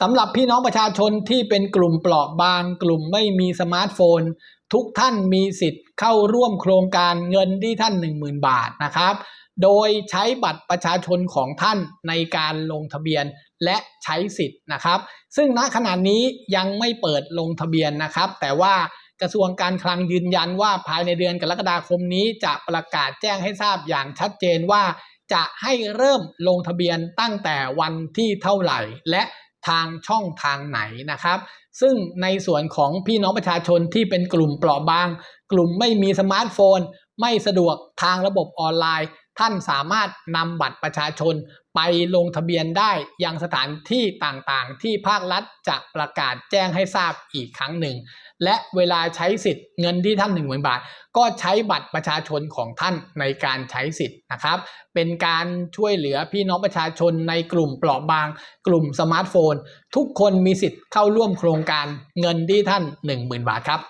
สำหรับพี่น้องประชาชนที่เป็นกลุ่มเปราะบาง กลุ่มไม่มีสมาร์ทโฟน ทุกท่านมีสิทธิ์เข้าร่วมโครงการเงินที่ท่าน 10,000 บาทนะครับ โดยใช้บัตรประชาชนของท่านในการลงทะเบียนและใช้สิทธิ์นะครับ ซึ่งณขณะนี้ยังไม่เปิดลงทะเบียนนะครับ แต่ว่ากระทรวงการคลังยืนยันว่าภายในเดือนกรกฎาคมนี้จะประกาศแจ้งให้ทราบอย่างชัดเจนว่า จะให้เริ่มลงทะเบียนตั้งแต่วันที่เท่าไหร่ และ ทางช่องทางไหนนะครับ ซึ่งในส่วนของพี่น้องประชาชนที่เป็นกลุ่มเปราะบาง กลุ่มไม่มีสมาร์ทโฟน ไม่สะดวกทางระบบออนไลน์ ท่านสามารถนำบัตรประชาชนไปลงทะเบียนได้ยังสถานที่ต่างๆ ที่ภาครัฐจะประกาศแจ้งให้ทราบอีกครั้งหนึ่ง และเวลาใช้สิทธิ์เงินที่ท่าน 1 0,000 บาท ก็ใช้บัตรประชาชนของท่านในการใช้สิทธิ์นะครับ เป็นการช่วยเหลือพี่น้องประชาชนในกลุ่มเปราะบาง กลุ่มสมาร์ทโฟน ทุกคนมีสิทธิ์เข้าร่วมโครงการเงินที่ท่าน 10,000 บาทครับ